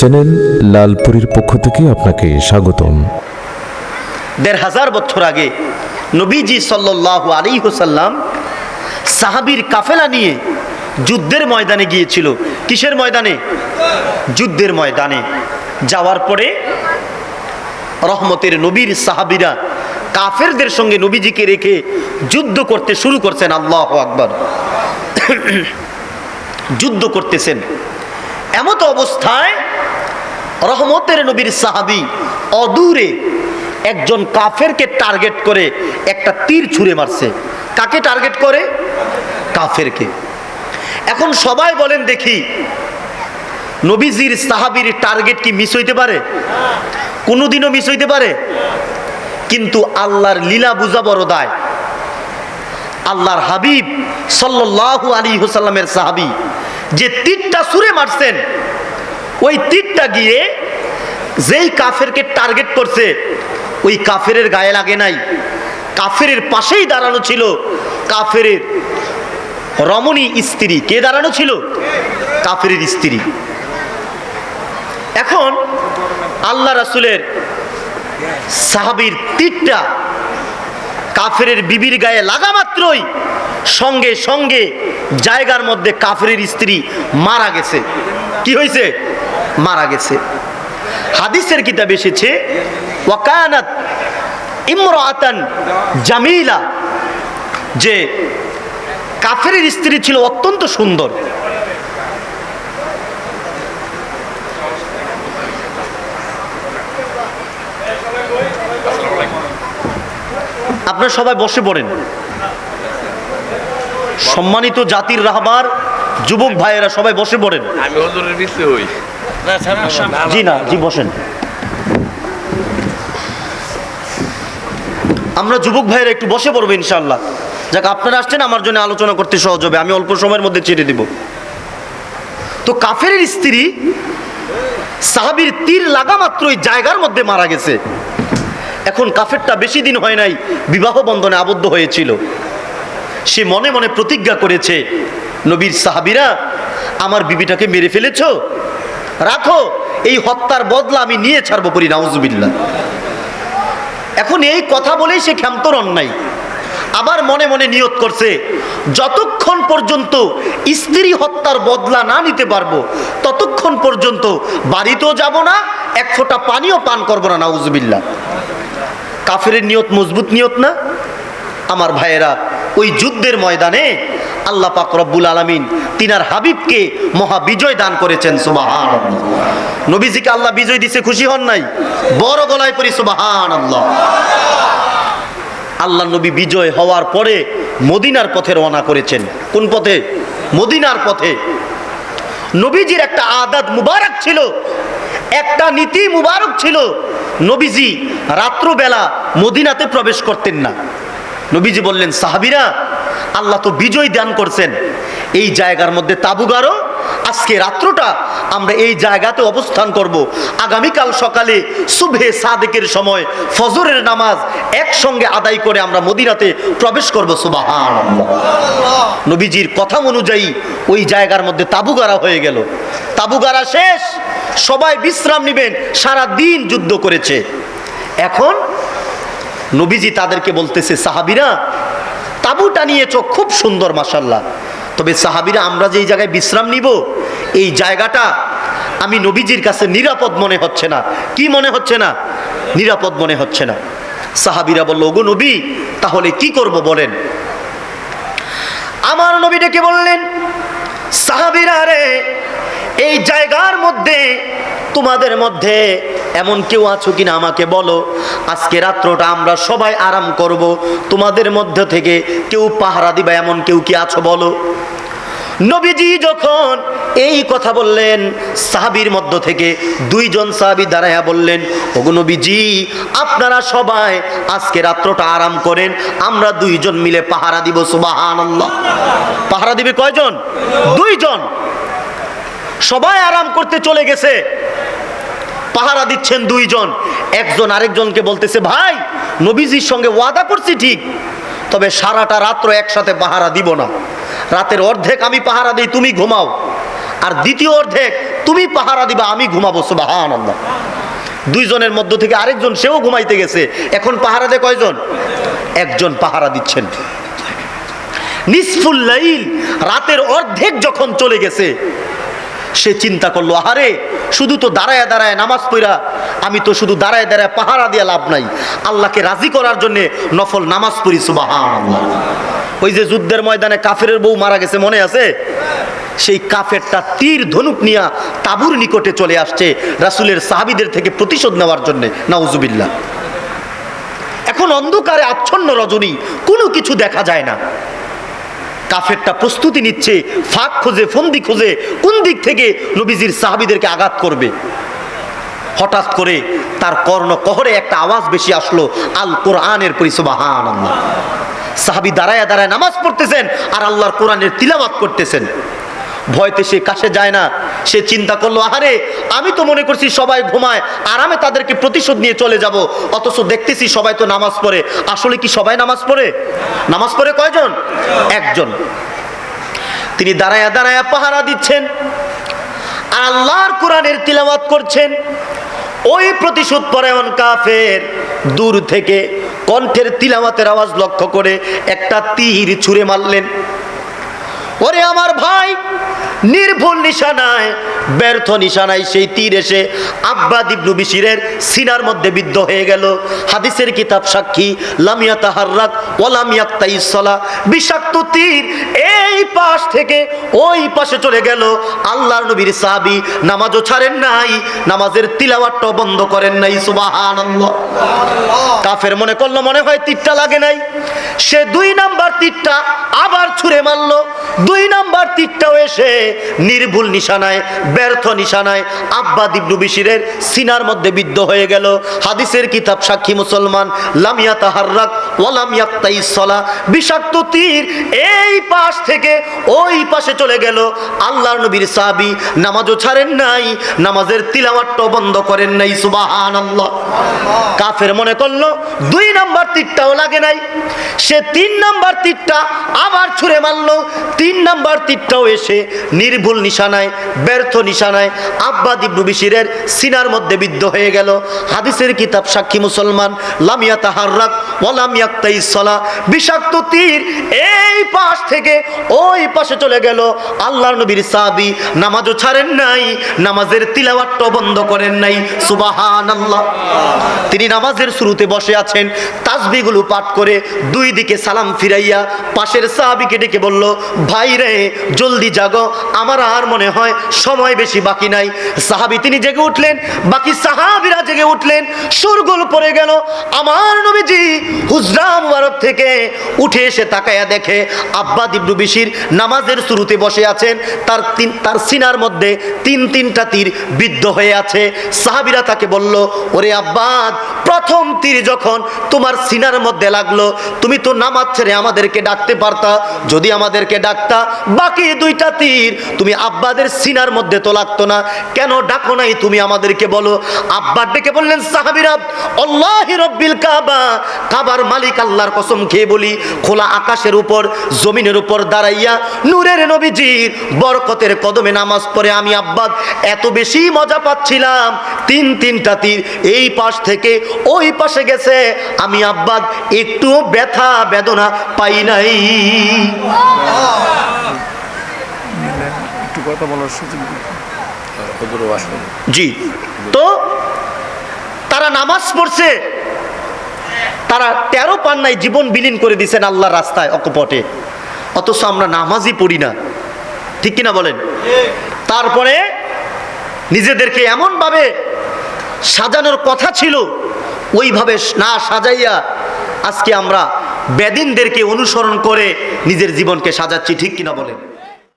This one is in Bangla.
চ্যানেল লালপুরীর পক্ষ থেকে আপনাকে স্বাগতম। দেড় হাজার বছর আগে নবীজি সাল্লাহ আলী হোসাল্লাম সাহাবির কাফেলা নিয়ে যুদ্ধের ময়দানে গিয়েছিল। কিসের ময়দানে? যুদ্ধের ময়দানে। যাওয়ার পরে রহমতের নবীর সাহাবিরা কাফেরদের সঙ্গে নবীজিকে রেখে যুদ্ধ করতে শুরু করছেন। আল্লাহ আকবর। যুদ্ধ করতেছেন। এমত অবস্থায় রহমতের নবীর সাহাবি অদূরে একজন কাফেরকে টার্গেট করে একটা তীর ছুঁড়ে মারছে। কাকে টার্গেট করে? কাফেরকে। এখন সবাই বলেন, দেখি, নবীজির সাহাবির টার্গেট কি মিস হইতে পারে? কোনোদিনও মিস হইতে পারে? কিন্তু আল্লাহর লীলা বুঝা বড় দায়। আল্লাহর হাবিব সাল্লাল্লাহু আলী হুসাল্লামের সাহাবি যে তীরটা ছুঁড়ে মারছেন ওই তীরটা গিয়ে যেই কাফেরকে টার্গেট করছে, ওই কাফেরের গায়ে লাগে নাই। কাফেরের পাশেই দাঁড়ানো ছিল কাফেরের রমণী স্ত্রী। কে দাঁড়ানো ছিল? কাফেরের স্ত্রী। এখন আল্লাহ রাসুলের সাহাবির তীরটা কাফেরের বিবির গায়ে লাগা মাত্রই সঙ্গে সঙ্গে জায়গার মধ্যে কাফেরের স্ত্রী মারা গেছে। কি হয়েছে? মারা গেছে। হাদিসের কিতাব এসেছে, ওয়াকানাত ইমরাতান জামিলা যে কাফেরের স্ত্রী ছিল অত্যন্ত সুন্দর। আপনারা সবাই বসে পড়েন। সম্মানিত জাতির রাহবার, যুবক ভাইয়েরা সবাই বসে পড়েন। আমি হুজুরের পিছে হই। আমরা যুবক ভাইয়েরা একটু বসে পড়ব ইনশাল্লাহ যাক, আপনারা আসছেন, আমার জন্য আলোচনা করতে সহজ হবে। আমি অল্প সময়ের মধ্যে ছেড়ে দিব। তো কাফের স্ত্রী সাহাবির তীর লাগা মাত্রই জায়গার মধ্যে মারা গেছে। এখন কাফেরটা বেশি দিন হয় নাই, বিবাহ বন্ধনে আবদ্ধ হয়েছিল। সে মনে মনে প্রতিজ্ঞা করেছে, নবীর সাহাবিরা, আমার বিবিটাকে মেরে ফেলেছো? রাখো, এই হত্যার বদলা আমি নিয়ে ছাড়বো পরি নাউজুবিল্লা এখন এই কথা বলেই সে ক্ষান্তর অন্যায় আবার মনে মনে নিয়ত করছে, যতক্ষণ পর্যন্ত স্ত্রী হত্যার বদলা না নিতে পারব, ততক্ষণ পর্যন্ত বাড়িতেও যাব না, এক ফোঁটা পানিও পান করব না নাউজুবিল্লা কাফের নিয়ত মজবুত নিয়ত না? আমার ভাইয়েরা ওই যুদ্ধের ময়দানে আল্লাহ পাক রব্বুল আলমিন তিনার হাবিবকে মহাবিজয় দান করেছেন সুবাহান নবীজিকে আল্লাহ বিজয় দিছে, খুশি হন নাই? বড় গলায় পড়ি সুবাহান আল্লাহ আল্লাহ নবী বিজয় হওয়ার পরে মদিনার পথে রওনা করেছেন। কোন পথে? মদিনার পথে। নবীজির একটা আদাত মুবারক ছিল, একটা নীতি মুবারক ছিল, নবীজি রাত্রবেলা মদিনাতে প্রবেশ করতেন না। নবীজি বললেন, সাহাবিরা, আল্লাহ তো বিজয় দান করছেন। এই জায়গার মধ্যে তাবু গাড়ো আজকে রাত্রটা আমরা এই জায়গাতে অবস্থান করব। আগামীকাল সকালে শুভে সাদেকের সময় ফজরের নামাজ একসঙ্গে আদায় করে আমরা মদিনাতে প্রবেশ করব সুবাহান নবীজির কথা অনুযায়ী ওই জায়গার মধ্যে তাবুগারা হয়ে গেল। তাবুগারা শেষ। সবাই বিশ্রাম নেবেন। সারা দিন যুদ্ধ করেছে। এখন নবীজি তাদেরকে বলতেছে, সাহাবিরা, তাবুটা নিয়েছ খুব সুন্দর মাসাল্লাহ তবে সাহাবিরা, আমরা যেই জায়গায় বিশ্রাম নিব, এই জায়গাটা আমি নবীজির কাছে নিরাপদ মনে হচ্ছে না। কি মনে হচ্ছে না? নিরাপদ মনে হচ্ছে না। সাহাবিরা বলল, ওগো নবী, তাহলে কি করব বলেন? আমার নবী ডেকে বললেন, সাহাবিরা রে, এই জায়গার মধ্যে, তোমাদের মধ্যে এমন কেউ আছো কিনা আমাকে বলো। আজকে রাত্রটা আমরা সবাই আরাম করব। তোমাদের মধ্যে থেকে কেউ পাহারা দিবা, এমন কেউ কি আছো বলো। নবীজি যখন এই কথা বললেন, সাহাবির মধ্য থেকে দুইজন সাহাবি দাঁড়াইয়া বললেন, ওগো নবীজি, আপনারা সবাই আজকে রাত্রটা আরাম করেন, আমরা দুইজন মিলে পাহারা দিব, সুবহানাল্লাহ। পাহারা দিবে কয়জন? দুইজন। সবাই আরাম করতে চলে গেছে। পাহারা দিচ্ছেন দুইজন। একজন আরেকজনকে বলতেছে, ভাই, নবীজির সঙ্গে ওয়াদা করছি ঠিক, তবে সারাটা রাত্র একসাথে পাহারা দিব না। রাতের অর্ধেক আমি পাহারা দিই, তুমি ঘুমাও। আর দ্বিতীয় অর্ধেক তুমি পাহারা দিবা, আমি ঘুমাবো আল্লাহ দুইজনের মধ্য থেকে আরেকজন, সেও ঘুমাইতে গেছে। এখন পাহারা দেয় কয়জন? একজন পাহারা দিচ্ছেন। নিসফুল লাইল রাতের অর্ধেক যখন চলে গেছে সে চিন্তা করল, আহারে, শুধু তো দাঁড়ায় দাঁড়ায় নামাজ পড়া, আমি তো শুধু দাঁড়ায় দাঁড়ায় পাহারা দিয়ে লাভ নাই। আল্লাহকে রাজি করার জন্য নফল নামাজ পড়ি সুবাহান ওই যে যুদ্ধের ময়দানে কাফেরের বউ মারা গেছে, মনে আছে? সেই কাফেরটা তীর ধনুক নিয়া তাবুর নিকটে চলে আসছে রাসুলের সাহাবিদের থেকে প্রতিশোধ নেওয়ার জন্য, নাউজুবিল্লাহ। এখন অন্ধকারে আচ্ছন্ন রজনী, কোনো কিছু দেখা যায় না। কাফেরটা প্রস্তুতি নিচ্ছে, ফাঁক খোঁজে, ফন্দি খোঁজে, কোন দিক থেকে নবীজির সাহাবিদেরকে আঘাত করবে? হঠাৎ করে তার কর্ণ কহরে একটা আওয়াজ বেশি আসলো, আল কোরআনের পরিসবাহান সাহাবি দাঁড়ায় দাঁড়ায় নামাজ পড়তেছেন আর আল্লাহর কোরআনের তিলাবাত করতেছেন। ভয়তে সে কাছে যায় না। সে চিন্তা করল, আহারে, আমি তো মনে করছি সবাই ঘুমায়, আরামে তাদেরকে প্রতিশোধ নিয়ে চলে যাব। অথচ দেখতেছি সবাই তো নামাজ পড়ে। আসলে কি সবাই নামাজ পড়ে? নামাজ পড়ে কয়জন? একজন। তিনি দাঁড়ায়া দাঁড়ায়া পাহারা দিচ্ছেন আল্লাহর কোরআনের তিলাওয়াত করছেন। ওই প্রতিশোধ পরায়ণ কাফের দূর থেকে কণ্ঠের তিলাওয়াতের আওয়াজ লক্ষ্য করে একটা তীর ছুঁড়ে মারলেন। ওরে আমার ভাই, নির্ভুল নিশানায়, ব্যর্থ নিশানায় সেই তীর এসে আব্বা দিবনু বিশিরের সিনার মধ্যে বিদ্ধ হয়ে গেল। হাদিসের কিতাব সাক্ষী লামিয়া তাহার্রাক ওলামিয়াক তাইসলা বিষাক্ত তীর এই পাশ থেকে ওই পাশে চলে গেল। আল্লাহর নবীর সাহাবি নামাজও ছাড়েন নাই, নামাজের তিলাওয়াতটাও বন্ধ করেন নাই, সুবহানাল্লাহ। কাফের মনে করল, মনে হয় তীরটা লাগে নাই। সে দুই নাম্বার তীরটা আবার ছুঁড়ে মারলো দুই নাম্বার তীরটাও এসে নির্ভুল নিশানায়, ব্যর্থ নিশানায় আব্বা দিবনু বিশিরের সিনার মধ্যে বিদ্ধ হয়ে গেল। হাদিসের কিতাব সাক্ষী মুসলমান লামিয়া তাহার্রাক ওয়ালামিয়াক তাইসলা বিষাক্ত তীর এই পাশ থেকে ওই পাশে চলে গেল। আল্লাহর নবীর সাহাবী নামাজও ছাড়েন নাই, নামাজের তিলাওয়াতটাও বন্ধ করেন নাই, সুবহানাল্লাহ। কাফের মনে করল দুই নাম্বার তীরটাও লাগে নাই। সে তিন নাম্বার তীরটা আবার ছুঁড়ে মারলো, তিন নাম্বার তীরটাও এসে নির্ভুল নিশানায়, ব্যর্থ নিশানায় আব্বা দিবনু বিশিরের সিনার মধ্যে বিদ্ধ হয়ে গেল। হাদিসের কিতাব সাক্ষী মুসলমান লামিয়া তাহার্রাক ওয়ালামিয়াক তাইসলা বিষাক্ত তীর এই পাশ থেকে ওই পাশে চলে গেল। আল্লাহর নবীর সাহাবী নামাজও ছাড়েন নাই, নামাজের তিলাওয়াতটাও বন্ধ করেন নাই। সুবহানাল্লাহ। তিনি নামাজের শুরুতে বসে আছেন তাসবিগুলো পাঠ করে দুই দিকে সালাম ফিরাইয়া পাশের সাহাবিকে ডেকে বলল, ভাই রে, জলদি জাগো। আমার আর মনে হয় সময় বেশি বাকি নাই। সাহাবি তিনি জেগে উঠলেন, বাকি সাহাবিরা জেগে উঠলেন। সুরগুল পড়ে গেল। আমার নবীজি হুজরা মুবারক থেকে উঠে এসে তাকায়া দেখে আব্বা দিবনু বিশির নামাজের শুরুতে বসে আছেন। তার তিন, তার সিনার মধ্যে তিন, তিনটা তীর বিদ্ধ হয়ে আছে। সাহাবিরা তাকে বলল, ওরে আব্বাদ, প্রথম তীর যখন তোমার সিনার মধ্যে লাগল, তুমি তো নামাজ ছেড়ে আমাদেরকে ডাকতে পারতা। যদি আমাদেরকে ডাকতা বাকি দুইটা তীর। তুমি আব্বাদের সিনার মধ্যে তো লাগতো না। কেন ডাকো নাই তুমি আমাদেরকে বলো? আব্বা ডেকে বললেন, সাহাবিরা, আল্লাহি রব্বিল কাবা। কাবার মালিক আল্লাহর কসম খেয়ে বলি, খোলা আকাশের উপর, জমিনের উপর দাঁড়াইয়া নূরের নবীজির বরকতের কদমে নামাজ পড়ে আমি আব্বাদ এত বেশি মজা পাচ্ছিলাম। তিন তিনটা তীর এই পাশ থেকে ওই পাশে গেছে। আমি আব্বাদ একটু ব্যথা, বেদনা পাই নাই। একটু কথা বলার সুযোগ জি। তো তারা নামাজ পড়ছে। তারা তেরো পান্নায় জীবন বিলীন করে দিছেন আল্লাহর রাস্তায় অকপটে। অথচ আমরা নামাজই পড়ি না। ঠিক কিনা বলেন? তারপরে নিজেদেরকে এমনভাবে সাজানোর কথা ছিল ওইভাবে না সাজাইয়া আজকে আমরা বেদিনদেরকে অনুসরণ করে নিজের জীবনকে সাজাচ্ছি ঠিক কিনা বলেন?